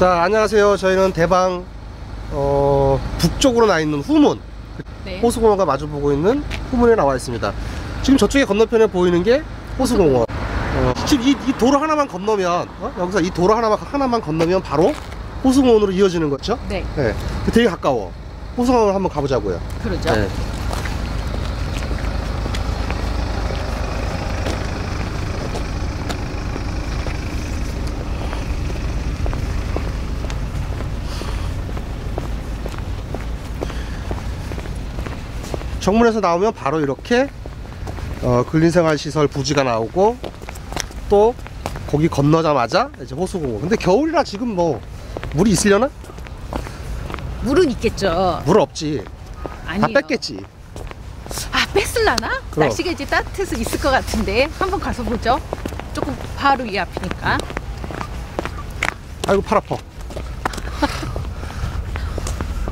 자 안녕하세요 저희는 대방 어, 북쪽으로 나 있는 후문 네. 호수공원과 마주보고 있는 후문에 나와 있습니다 지금 저쪽에 건너편에 보이는 게 호수공원 어, 지금 이, 이 도로 하나만 건너면 어? 여기서 이 도로 하나만, 하나만 건너면 바로 호수공원으로 이어지는 거죠 네, 네, 되게 가까워 호수공원 한번 가보자고요 그러죠. 네. 정문에서 나오면 바로 이렇게 어, 근린생활시설 부지가 나오고 또 거기 건너자마자 이제 호수공원 근데 겨울이라 지금 뭐 물이 있으려나? 물은 있겠죠. 물 없지 아니요. 다 뺐겠지 아, 뺐을라나? 그럼. 날씨가 이제 따뜻해서 있을 것 같은데 한번 가서 보죠. 조금 바로 이 앞이니까. 아이고 팔 아파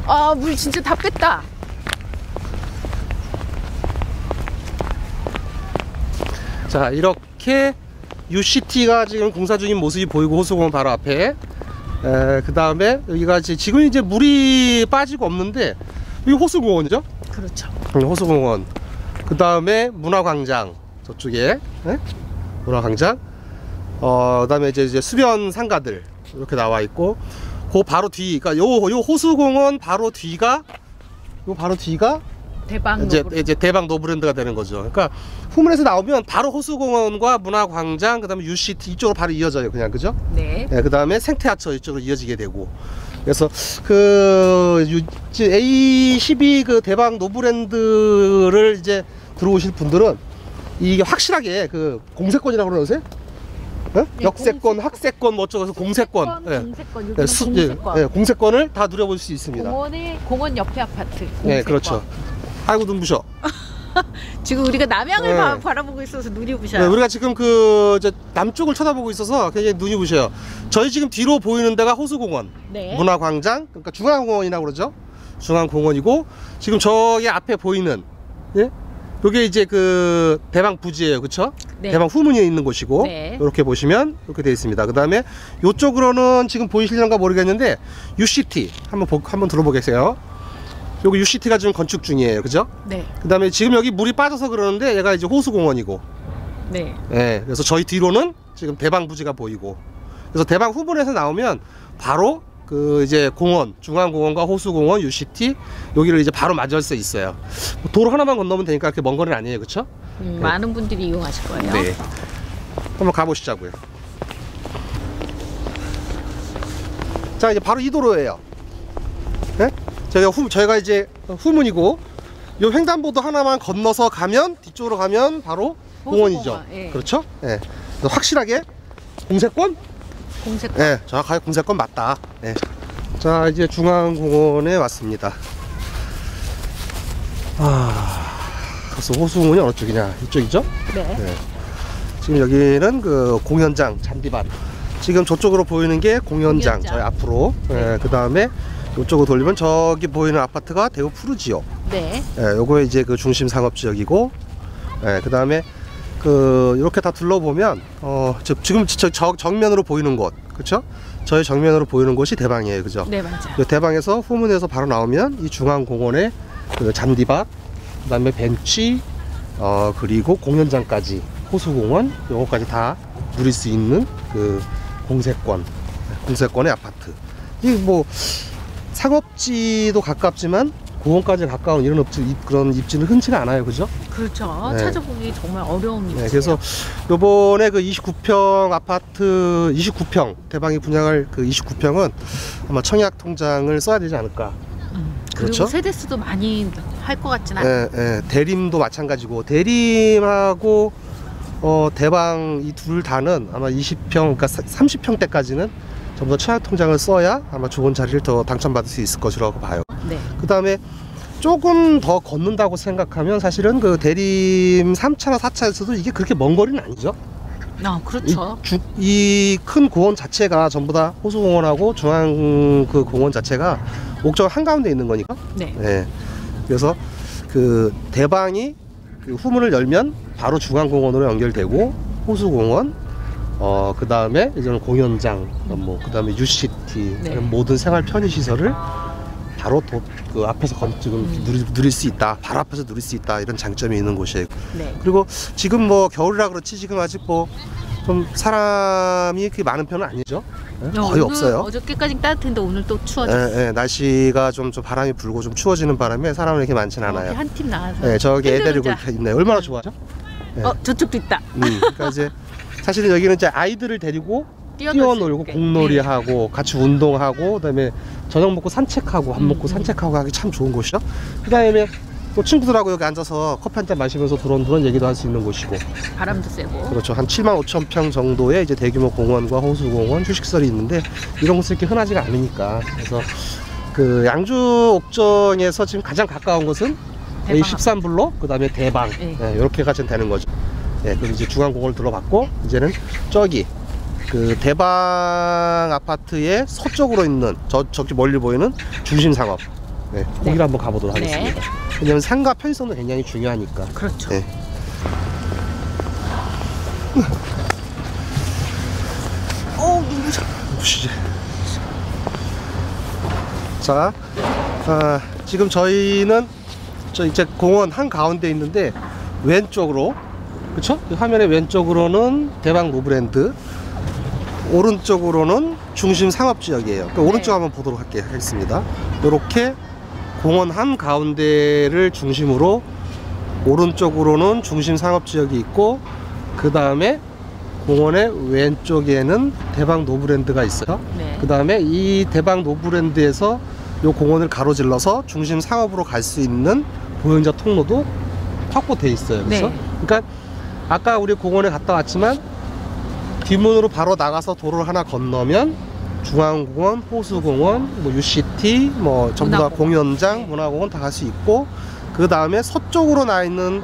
아, 물 진짜 다 뺐다. 자 이렇게 UCT가 지금 공사 중인 모습이 보이고 호수공원 바로 앞에. 그 다음에 여기가 이제 지금 이제 물이 빠지고 없는데 여기 호수공원이죠? 그렇죠. 음, 호수공원. 그 다음에 문화광장 저쪽에. 예? 문화광장. 어 그 다음에 이제, 이제 수변 상가들 이렇게 나와 있고 그 바로 뒤 그러니까 요, 요 호수공원 바로 뒤가 요 바로 뒤가 대박 이제 노브레. 이제 대박 노브랜드가 되는 거죠. 그러니까 후문에서 나오면 바로 호수공원과 문화광장 그다음에 UCT 이쪽으로 바로 이어져요. 그냥 그죠? 네. 네, 그다음에 생태하천 이쪽으로 이어지게 되고 그래서 그 유- 이제 A12 그 대박 노브랜드를 이제 들어오실 분들은 이게 확실하게 그 공세권이라고 그러세요? 어? 네, 역세권, 공세권. 학세권 뭐 어쩌고서 공세권, 예. 공세권, 예, 수- 공세권. 예, 예, 공세권을 다 누려볼 수 있습니다. 공원에 공원 옆에 아파트. 네, 공세권. 그렇죠. 아이고 눈부셔. 지금 우리가 남양을 네. 바, 바라보고 있어서 눈이 부셔요. 네, 우리가 지금 그 남쪽을 쳐다보고 있어서 굉장히 눈이 부셔요. 저희 지금 뒤로 보이는 데가 호수공원, 네. 문화광장, 그러니까 중앙공원이라고 그러죠. 중앙공원이고 지금 저기 앞에 보이는 예? 요게 이제 그 대방 부지예요, 그렇죠? 네. 대방 후문에 있는 곳이고 네. 이렇게 보시면 이렇게 되어 있습니다. 그 다음에 요쪽으로는 지금 보이실런가 모르겠는데 UCT 한번 보, 한번 들어보겠어요. 요거 UCT가 지금 건축 중이에요, 그죠? 네. 그다음에 지금 여기 물이 빠져서 그러는데 얘가 이제 호수 공원이고 네. 예, 그래서 저희 뒤로는 지금 대방 부지가 보이고 그래서 대방 후문에서 나오면 바로 그 이제 공원 중앙공원과 호수공원 UCT 여기를 이제 바로 맞을 수 있어요 뭐 도로 하나만 건너면 되니까 그렇게 먼 거리는 아니에요 그쵸? 음, 네. 많은 분들이 이용하실 거예요. 네 한번 가 보시자고요 자 이제 바로 이 도로예요 예? 저희가 후, 저희가 이제 후문이고 요 횡단보도 하나만 건너서 가면 뒤쪽으로 가면 바로 공원이죠 예. 그렇죠? 예. 확실하게 공세권? 공세권. 예, 정확하게 공세권 맞다. 예. 자, 이제 중앙공원에 왔습니다. 아, 그래서 호수공원이 어느 쪽이냐? 이쪽이죠? 네. 네. 지금 여기는 그 공연장 잔디밭. 지금 저쪽으로 보이는 게 공연장, 공연장. 저희 앞으로. 예, 그 다음에 이쪽으로 돌리면 저기 보이는 아파트가 대구 푸르지오. 네. 예, 요거 이제 그 중심 상업 지역이고, 예, 그 다음에 그 이렇게 다 둘러보면 어 저, 지금 저, 저 정면으로 보이는 곳, 그렇죠? 저희 정면으로 보이는 곳이 대방이에요, 그죠? 네, 맞아요. 그 대방에서 후문에서 바로 나오면 이 중앙 공원의 그 잔디밭, 그다음에 벤치, 어 그리고 공연장까지 호수공원 요거까지 다 누릴 수 있는 그 공세권, 공세권의 아파트. 이뭐 상업지도 가깝지만 공원까지 가까운 이런 업지 이- 그런 입지는 흔치가 않아요, 그죠? 그렇죠. 네. 찾아보기 정말 어려운 일이에요. 네, 그래서 요번에 그 29평 아파트 29평 대방이 분양할 그 29평은 아마 청약 통장을 써야 되지 않을까. 음, 그렇죠? 세대 수도 많이 할 것 같진 않아요. 예, 예, 대림도 마찬가지고 대림하고 어, 대방 이 둘 다는 아마 20평, 그러니까 30평 대까지는 전부 다 청약 통장을 써야 아마 좋은 자리를 더 당첨받을 수 있을 것이라고 봐요. 네. 그 다음에 조금 더 걷는다고 생각하면 사실은 그 대림 3차나 4차에서도 이게 그렇게 먼 거리는 아니죠. 아, 그렇죠. 이큰 공원 자체가 전부 다 호수공원하고 중앙 그 공원 자체가 옥정 한가운데 있는 거니까. 네. 예. 그래서 그 대방이 그 후문을 열면 바로 중앙공원으로 연결되고 호수공원 어, 그 다음에 이제는 공연장, 뭐, 그 다음에 UCT, 네. 모든 생활 편의 시설을 바로 도, 그 앞에서 건, 지금 음. 누릴, 누릴 수 있다. 바로 앞에서 누릴 수 있다. 이런 장점이 있는 곳이에요. 네. 그리고 지금 뭐 겨울이라 그렇지 지금 아직 뭐 좀 사람이 그렇게 많은 편은 아니죠. 네? 거의 오늘 없어요. 어저께까지 따뜻했는데 오늘 또 추워져. 예, 예, 날씨가 좀, 좀 바람이 불고 좀 추워지는 바람에 사람이 이렇게 많진 않아요. 한 팀 나와서. 네, 저기 애 데리고. 이렇게 있네. 얼마나 좋아하죠? 네. 어 저쪽도 있다. 음, 그러니까 이제 사실은 여기는 이제 아이들을 데리고 뛰어놀 뛰어놀고 있게. 공놀이 네. 하고 같이 운동하고 그다음에 저녁 먹고 산책하고 밥 먹고 음. 산책하고 하기 참 좋은 곳이죠. 그다음에 또 친구들하고 여기 앉아서 커피 한 잔 마시면서 그런 얘기도 할 수 있는 곳이고 바람도 세고. 그렇죠. 한 7만 5천 평 정도의 이제 대규모 공원과 호수공원, 휴식설이 있는데 이런 곳이 이렇게 흔하지가 않으니까 그래서 그 양주 옥정에서 지금 가장 가까운 곳은 대방. A13 블록 그 다음에 대방 네. 예, 이렇게가 지금 되는 거죠. 예, 그럼 이제 중앙공원을 둘러봤고 이제는 저기 그 대방 아파트의 서쪽으로 있는 저 저기 멀리 보이는 중심 상업. 네, 거기를 네. 한번 가보도록 네. 하겠습니다. 왜냐면 상가 편의성도 굉장히 중요하니까. 그렇죠. 네. 어, 눈부셔. 눈부시지. 자, 아, 지금 저희는 저 이제 공원 한 가운데 있는데 왼쪽으로, 이 화면의 왼쪽으로는 대방 노브랜드, 오른쪽으로는 중심 상업지역이에요. 그 오른쪽 네. 한번 보도록 할게 하겠습니다. 이렇게 공원 한 가운데를 중심으로 오른쪽으로는 중심 상업지역이 있고 그 다음에 공원의 왼쪽에는 대방 노브랜드가 있어요. 네. 그 다음에 이 대방 노브랜드에서 이 공원을 가로질러서 중심 상업으로 갈 수 있는 보행자 통로도 확보돼 있어요. 그래서 네. 그러니까 아까 우리 공원에 갔다 왔지만 뒷문으로 바로 나가서 도로를 하나 건너면 중앙공원, 호수공원, 뭐 UCT, 뭐 전부 다 문화공원. 공연장, 네. 문화공원 다 갈 수 있고 그 다음에 서쪽으로 나 있는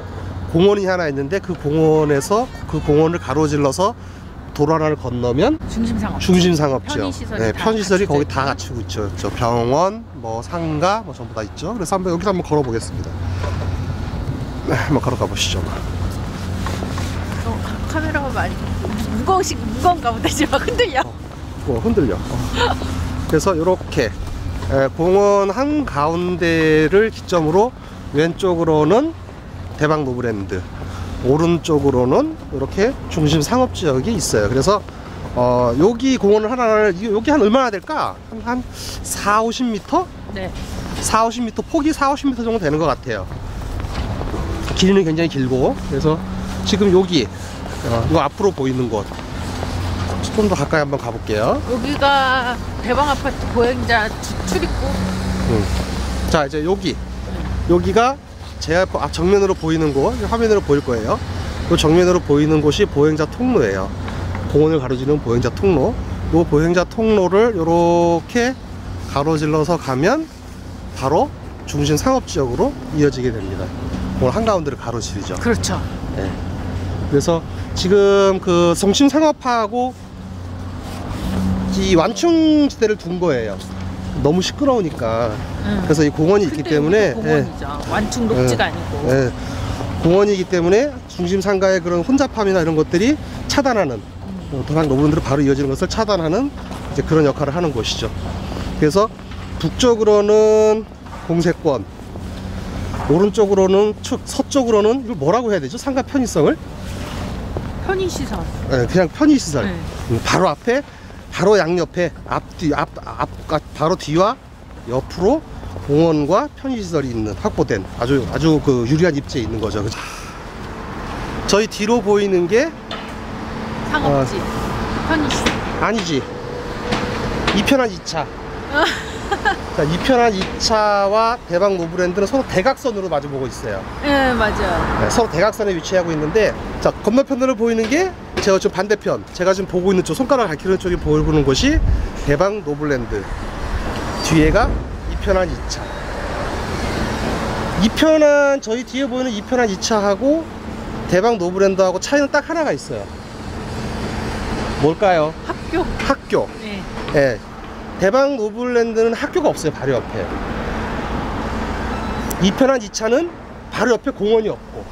공원이 하나 있는데 그 공원에서 그 공원을 가로질러서 도로 하나를 건너면 중심 상업. 중심 상업지역. 편의시설이 네, 다 편의시설이 거기. 다 갖추고 있죠. 저 병원, 뭐 상가, 뭐 전부 다 있죠. 그래서 한번 여기서 한번 걸어보겠습니다. 네, 한번 걸어가 보시죠. 어, 카- 카메라가 많이 무거우시 무거운가 보다 지금 흔들려. 뭐 흔들려. 어. 그래서 이렇게 공원 한 가운데를 기점으로 왼쪽으로는 대방 노브랜드, 오른쪽으로는 이렇게 중심 상업 지역이 있어요. 그래서 어, 여기 공원을 하나를 이- 여기 한 얼마나 될까? 한, 한 4, 50m? 네. 4, 50m 폭이 4, 50m 정도 되는 것 같아요. 길이는 굉장히 길고 그래서 지금 여기 어, 이 앞으로 보이는 곳 좀 더 가까이 한번 가볼게요. 여기가 대방 아파트 보행자 주- 출입구. 음. 자 이제 여기 여기가 제 앞, 앞 정면으로 보이는 곳 화면으로 보일 거예요. 이 정면으로 보이는 곳이 보행자 통로예요. 공원을 가로지르는 보행자 통로. 이 보행자 통로를 이렇게 가로질러서 가면 바로 중심 상업 지역으로 이어지게 됩니다. 공원 한 가운데를 가로지르죠. 그렇죠. 네. 그래서 지금 그 중심 상업하고 이 완충 지대를 둔 거예요. 너무 시끄러우니까. 응. 그래서 이 공원이 있기 때문에 공원이죠. 완충 녹지가 아니고. 예, 예, 공원이기 때문에 중심 상가의 그런 혼잡함이나 이런 것들이 차단하는 어, 도랑 노브랜드로 바로 이어지는 것을 차단하는 이제 그런 역할을 하는 곳이죠. 그래서 북쪽으로는 공세권, 오른쪽으로는 축, 서쪽으로는 이걸 뭐라고 해야 되죠? 상가 편의성을 편의 시설. 예, 그냥 편의시설. 네. 음, 바로 앞에 바로 양옆에 앞뒤 앞, 앞, 앞 바로 뒤와 옆으로 공원과 편의시설이 있는 확보된 아주 아주 그 유리한 입지에 있는 거죠. 그죠? 저희 뒤로 보이는 게 상업지. 어. 편의 시설. 아니지. 이편한 2차. 자, 이편한 2차와 대박 노브랜드는 서로 대각선으로 마주보고 있어요. 네 맞아요. 네, 서로 대각선에 위치하고 있는데 자 건너편으로 보이는 게 제가 지금 반대편 제가 지금 보고 있는 쪽 손가락 가리키는 쪽이 보이는 곳이 대방 노블랜드 뒤에가 이편한 2차 이편한 저희 뒤에 보이는 이편한 2차하고 대방 노블랜드하고 차이는 딱 하나가 있어요 뭘까요? 학교. 학교 네. 예. 대방 노블랜드는 학교가 없어요 바로 옆에 이편한 2차는 바로 옆에 공원이 없고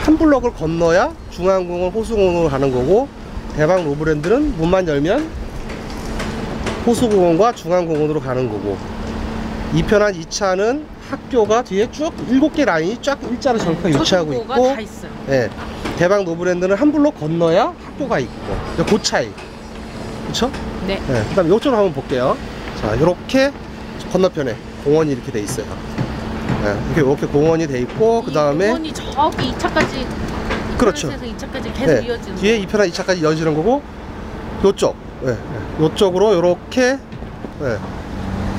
한 블럭을 건너야 중앙공원 호수공원으로 가는 거고 대방 로브랜드는 문만 열면 호수공원과 중앙공원으로 가는 거고 2편한 2차는 학교가 뒤에 쭉 7개 라인이 쫙 일자로 저렇게 초등부가 있고 다 있어요. 예, 대방 노브랜드는 한 블록 건너야 학교가 있고 그 차이 그쵸? 네. 네, 그 다음에 이쪽으로 한번 볼게요 자 이렇게 건너편에 공원이 이렇게 돼 있어요 네, 이렇게, 이렇게 공원이 돼 있고 그 다음에 공원이 저기 2차까지 그렇죠. 2차까지 계속 네, 이어지는 뒤에 2편한 2차까지 이어지는 거고 요쪽 네, 네, 요쪽으로 요렇게 네.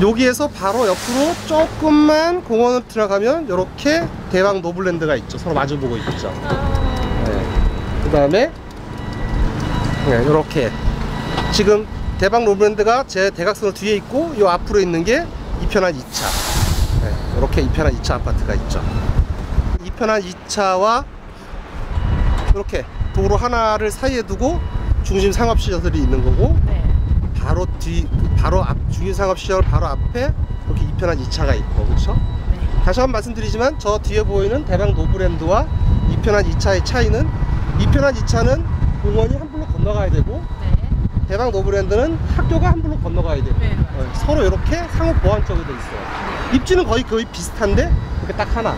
여기에서 바로 옆으로 조금만 공원을 들어가면 요렇게 대방 노블랜드가 있죠 서로 마주보고 있죠 아, 그 다음에 네, 이렇게 지금 대박 로브랜드가 제 대각선을 뒤에 있고 요 앞으로 있는 게 2편한 2차 네, 이렇게 2편한 2차 아파트가 있죠 2편한 2차와 이렇게 도로 하나를 사이에 두고 중심 상업시설이 있는 거고 네. 바로 뒤 바로 앞 중심 상업시설 바로 앞에 이렇게 2편한 2차가 있고 그렇죠? 네. 다시 한 번 말씀드리지만 저 뒤에 보이는 대박 노브랜드와 2편한 2차의 차이는 2편한 2차는 공원이 한 블록 건너가야 되고 네. 대박 노브랜드는 학교가 한 블록 건너가야 되고 네. 어, 서로 이렇게 상호 보완적으로 돼 있어요. 입지는 거의 거의 비슷한데 이렇게 딱 하나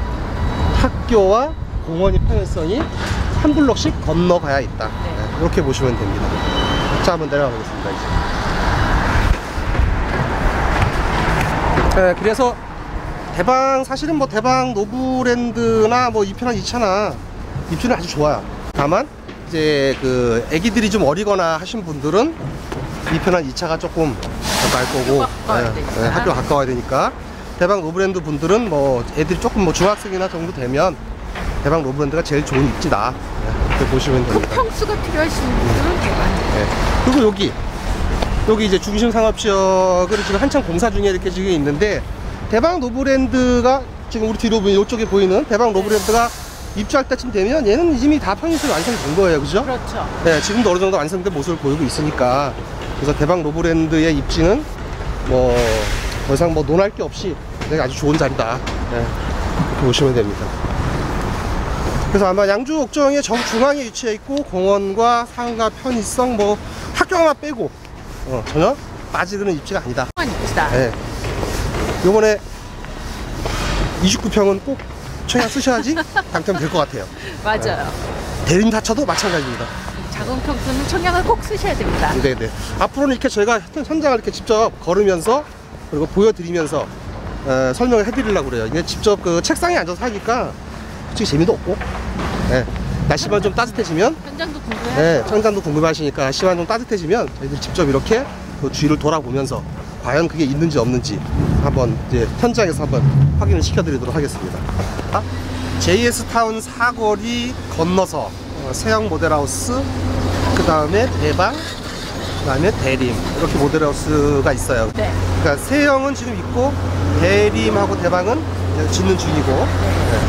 학교와 공원의 편의성이 한 블록씩 건너가야 있다. 네. 네, 이렇게 보시면 됩니다. 자 한번 내려가 보겠습니다. 이제. 네, 그래서 대방 사실은 뭐 대방 노브랜드나 뭐 2편한 2차나 입지는 아주 좋아요. 다만 이제 그 애기들이 좀 어리거나 하신 분들은 2편한 2차가 조금 갈 거고 학교가 가까워야 되니까. 학교 가까워야 되니까 대방 노브랜드 분들은 뭐 애들이 조금 뭐 중학생이나 정도 되면 대방 노브랜드가 제일 좋은 입지다 네, 이렇게 보시면 그 됩니다. 평수가 필요하신 분들은 대박. 네. 그리고 여기 여기 이제 중심 상업지역을 지금 한창 공사 중에 이렇게 지금 있는데 대방 노브랜드가 지금 우리 뒤로 보이는 이쪽에 보이는 대방 노브랜드가 입주할 때쯤 되면 얘는 이미 다 편의성이 완성된 거예요, 그죠? 그렇죠. 네, 지금도 어느 정도 완성된 모습을 보이고 있으니까 그래서 대방 노브랜드의 입지는 뭐 더 이상 뭐 논할 게 없이 되게 아주 좋은 자리다. 네, 이렇게 보시면 됩니다. 그래서 아마 양주 옥정의 정중앙에 위치해 있고 공원과 상가 편의성 뭐 학교 하나 빼고 어, 전혀 빠지는 입지가 아니다. 입지다. 네. 요번에 29평은 꼭 청약 쓰셔야지 당첨될 것 같아요. 맞아요. 대림 다쳐도 마찬가지입니다. 작은 평수는 청약을 꼭 쓰셔야 됩니다. 네네. 앞으로는 이렇게 저희가 현- 현장을 이렇게 직접 걸으면서 그리고 보여드리면서 어, 설명을 해드리려고 그래요. 이게 직접 그 책상에 앉아서 하니까 솔직히 재미도 없고, 네. 날씨만 좀 따뜻해지면, 현장도 궁금해요. 네, 청장도 궁금하시니까 날씨만 좀 따뜻해지면 저희들이 직접 이렇게 그 주위를 돌아보면서 과연 그게 있는지 없는지 한번 이제 현장에서 한번 확인을 시켜드리도록 하겠습니다. 아, JS 타운 사거리 건너서 어, 세형 모델하우스, 그 다음에 대방, 그 다음에 대림 이렇게 모델하우스가 있어요. 네. 그러니까 세형은 지금 있고 대림하고 대방은 짓는 중이고. 네.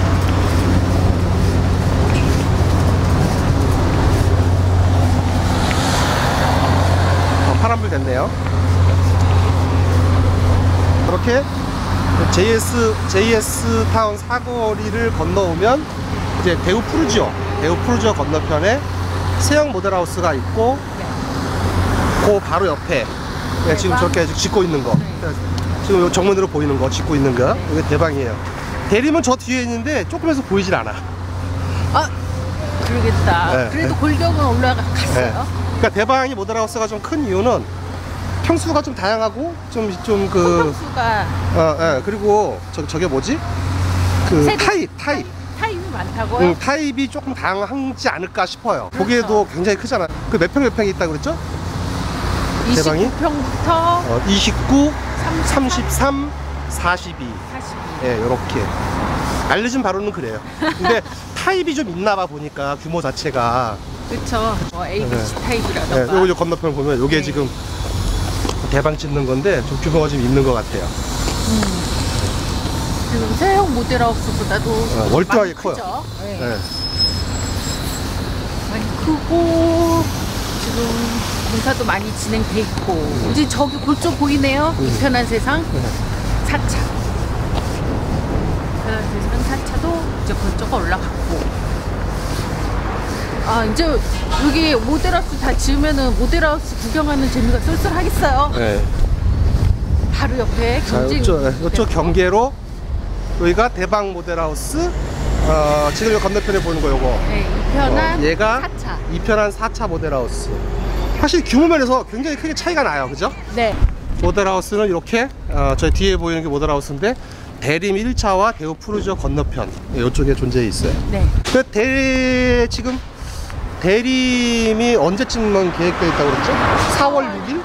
어, 파란불 됐네요. 그렇게 JS JS 타운 사거리를 건너오면 이제 대우 푸르지오 대우 푸르지오 건너편에 세형 모델하우스가 있고 그 바로 옆에 네, 지금? 저렇게 짓고 있는 거 네. 지금 요 정면으로 보이는 거 짓고 있는 거 이게 대방이에요 대림은 저 뒤에 있는데 조금해서 보이질 않아 아, 그러겠다. 네, 그래도 네. 골격은 올라갔어요. 네. 그러니까 대방이 모델하우스가 좀 큰 이유는 평수가 좀 다양하고 좀 좀그 평수가 어, 예, 그리고 저, 저게 뭐지 그 세대- 타입 타입 타입이 많다고요? 응, 타입이 조금 다양하지 않을까 싶어요 그렇죠. 보기에도 굉장히 크잖아 그 몇 평 몇 평이 있다고 그랬죠? 대방이? 29평부터 어, 29, 30, 33, 42 42. 예, 요렇게. 알려진 바로는 그래요. 근데 타입이 좀 있나 봐 보니까 규모 자체가. 그쵸. 뭐 ABC 네. 예, 타입이라던가. 요거 요 건너편 보면 요게 네. 지금 대방 찍는 건데 좀 규모가 좀 있는 것 같아요. 지금 세형 모델하우스보다도 어, 월등하게 커요. 네. 예. 많이 크고 지금 공사도 많이 진행돼 있고 이제 저기 골조 보이네요. 음. 이편한 세상 네. 4차. 이편한 세상 4차도 이제 골조가 올라갔고 아 이제 여기 모델하우스 다 지으면은 모델하우스 구경하는 재미가 쏠쏠하겠어요. 네. 바로 옆에 자, 경쟁. 이쪽, 이쪽 경계로 여기가 대방 모델하우스. 어, 지금 이 건너편에 보이는 거 요거. 네, 이편한 어, 얘가 4차. 이편한 4차 모델하우스. 사실 규모 면에서 굉장히 크게 차이가 나요. 그죠? 네. 모델하우스는 이렇게 어, 저 뒤에 보이는 게 모델하우스인데 대림 1차와 대우 푸르지오 건너편 이쪽에 존재해 있어요. 네. 그 대, 지금 대림이 언제쯤 계획되어 있다고 그랬죠? 4월 6일? 네.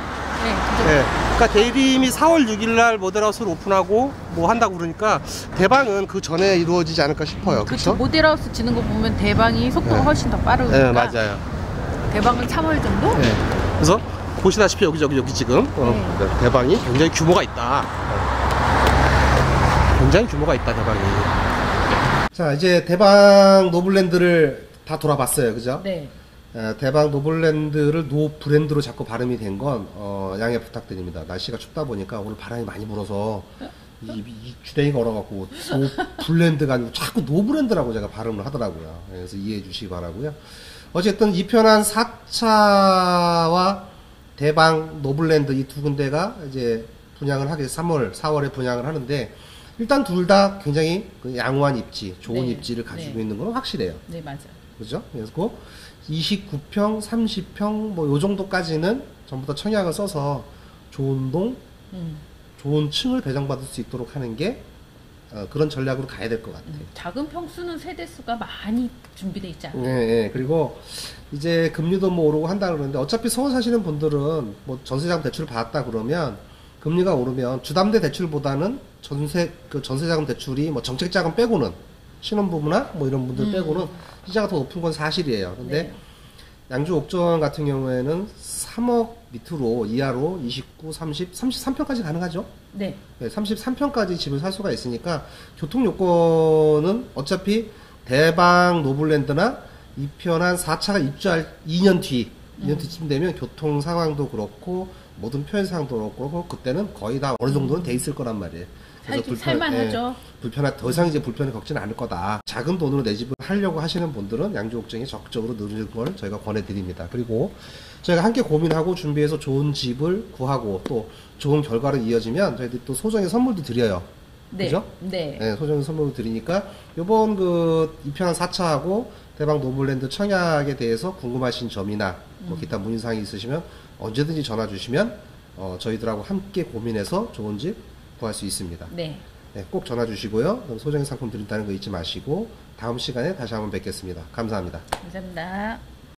그죠. 네. 그러니까 대림이 4월 6일 날 모델하우스를 오픈하고 뭐 한다고 그러니까 대방은 그 전에 이루어지지 않을까 싶어요. 그쵸. 그렇죠? 모델하우스 지는 거 보면 대방이 속도가 네. 훨씬 더 빠르니까. 네, 맞아요. 대방은 3월 정도? 네. 그래서 보시다시피 여기 저기 여기 지금 어, 네. 대방이 굉장히 규모가 있다. 어. 굉장히 규모가 있다 대방이. 자 이제 대방 노블랜드를 다 돌아봤어요, 그죠? 네. 에, 대방 노블랜드를 노 브랜드로 자꾸 발음이 된 건 어, 양해 부탁드립니다. 날씨가 춥다 보니까 오늘 바람이 많이 불어서 이, 이 주댕이가 얼어갖고 노 블랜드가 아니고 자꾸 노 브랜드라고 제가 발음을 하더라고요. 예, 그래서 이해해 주시기 바라고요. 어쨌든 이 편한 4차와 대방 노블랜드 이 두 군데가 이제 분양을 하게 3월, 4월에 분양을 하는데 일단 둘 다 굉장히 그 양호한 입지, 좋은 네, 입지를 가지고 네. 있는 건 확실해요. 네, 맞아요. 그죠? 그래서 29평, 30평 뭐 요 정도까지는 전부 다 청약을 써서 좋은 동, 음. 좋은 층을 배정받을 수 있도록 하는 게 어, 그런 전략으로 가야 될 것 같아요. 음. 작은 평수는 세대 수가 많이 준비돼 있지 않아요? 예, 예. 그리고 이제 금리도 뭐 오르고 한다 그러는데 어차피 서울 사시는 분들은 뭐 전세자금 대출을 받았다 그러면 금리가 오르면 주담대 대출보다는 전세 그 전세자금 대출이 뭐 정책자금 빼고는 신혼부부나 뭐 이런 분들 음. 빼고는 이자가 더 높은 건 사실이에요. 근데 네. 양주 옥전 같은 경우에는 3억 밑으로 이하로 29, 30, 33평까지 가능하죠. 네. 네, 33평까지 집을 살 수가 있으니까 교통 요건은 어차피 대방 노블랜드나 이편한 4차가 입주할 2년 뒤, 2년 뒤쯤 되면 교통 상황도 그렇고 모든 편의상도 그렇고 그때는 거의 다 어느 정도는 돼 있을 거란 말이에요. 그래서 불편- 살만하죠. 예, 불편하 더 이상 이제 불편을 겪지는 않을 거다. 작은 돈으로 내 집을 하려고 하시는 분들은 양주 옥정에 적극적으로 늘리는 걸 저희가 권해드립니다. 그리고 저희가 함께 고민하고 준비해서 좋은 집을 구하고 또 좋은 결과로 이어지면 저희들이 또 소정의 선물도 드려요. 네. 그죠? 네. 네, 소정의 선물도 드리니까 요번 그 이편한 4차하고 대방 노블랜드 청약에 대해서 궁금하신 점이나 뭐 기타 문의사항이 있으시면 언제든지 전화 주시면 어, 저희들하고 함께 고민해서 좋은 집 구할 수 있습니다. 네. 네, 꼭 전화 주시고요. 그럼 소정의 상품 드린다는 거 잊지 마시고 다음 시간에 다시 한번 뵙겠습니다. 감사합니다. 감사합니다.